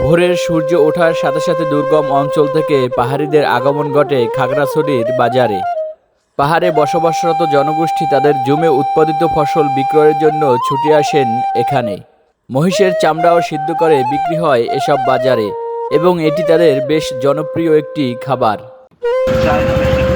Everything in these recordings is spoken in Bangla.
ভোরের সূর্য ওঠার সাথে সাথে দুর্গম অঞ্চল থেকে পাহাড়িদের আগমন ঘটে খাগড়াছড়ির বাজারে। পাহাড়ে বসবাসরত জনগোষ্ঠী তাদের জমে উৎপাদিত ফসল বিক্রয়ের জন্য ছুটে আসেন এখানে। মহিষের চামড়াও সিদ্ধ করে বিক্রি হয় এসব বাজারে, এবং এটি তাদের বেশ জনপ্রিয় একটি খাবার। চায়না মেশিন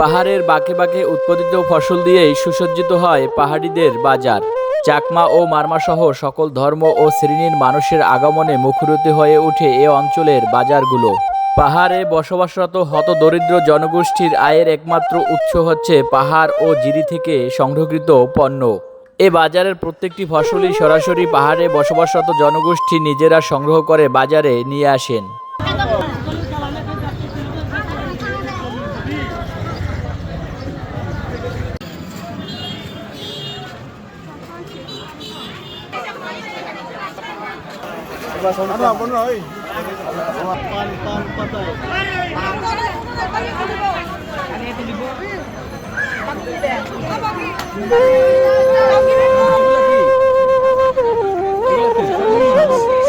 পাহাড়ের বাঁকে বাঁকে উৎপাদিত ফসল দিয়েই সুসজ্জিত হয় পাহাড়িদের বাজার। চাকমা ও মারমা সহ সকল ধর্ম ও শ্রেণির মানুষের আগমনে মুখরিত হয়ে ওঠে এ অঞ্চলের বাজারগুলো। পাহাড়ে বসবাসরত হতদরিদ্র জনগোষ্ঠীর আয়ের একমাত্র উৎস হচ্ছে পাহাড় ও জিরি থেকে সংগ্রহকৃত পণ্য। এ বাজারের প্রত্যেকটি ফসলই সরাসরি পাহাড়ে বসবাসরত জনগোষ্ঠী নিজেরা সংগ্রহ করে বাজারে নিয়ে আসেন।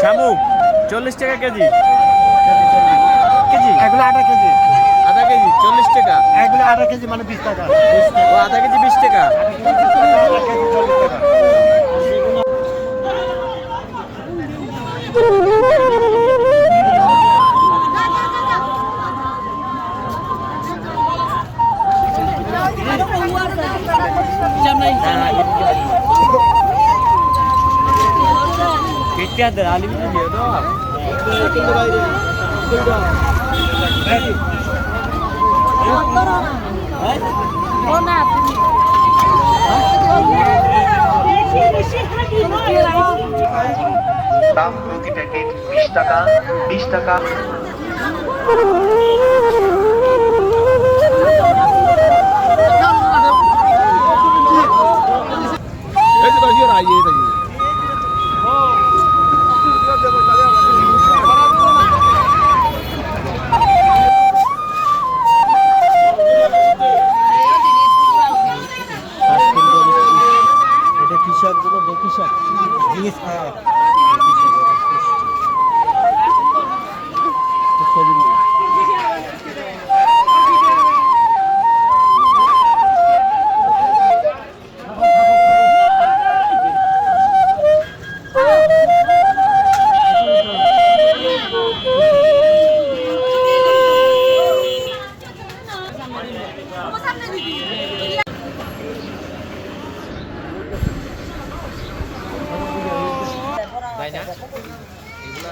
শামুক চল্লিশ টাকা কেজি। কেজি? এগুলো আধা কেজি। আধা কেজি চল্লিশ টাকা। এগুলো আধা কেজি মানে বিশ টাকা। ও আধা কেজি বিশ টাকা। কেটে বিশ টাকা বিশ টাকা। এটা কৃষকগুলো কৃষক জিনিস না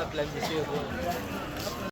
plan this year.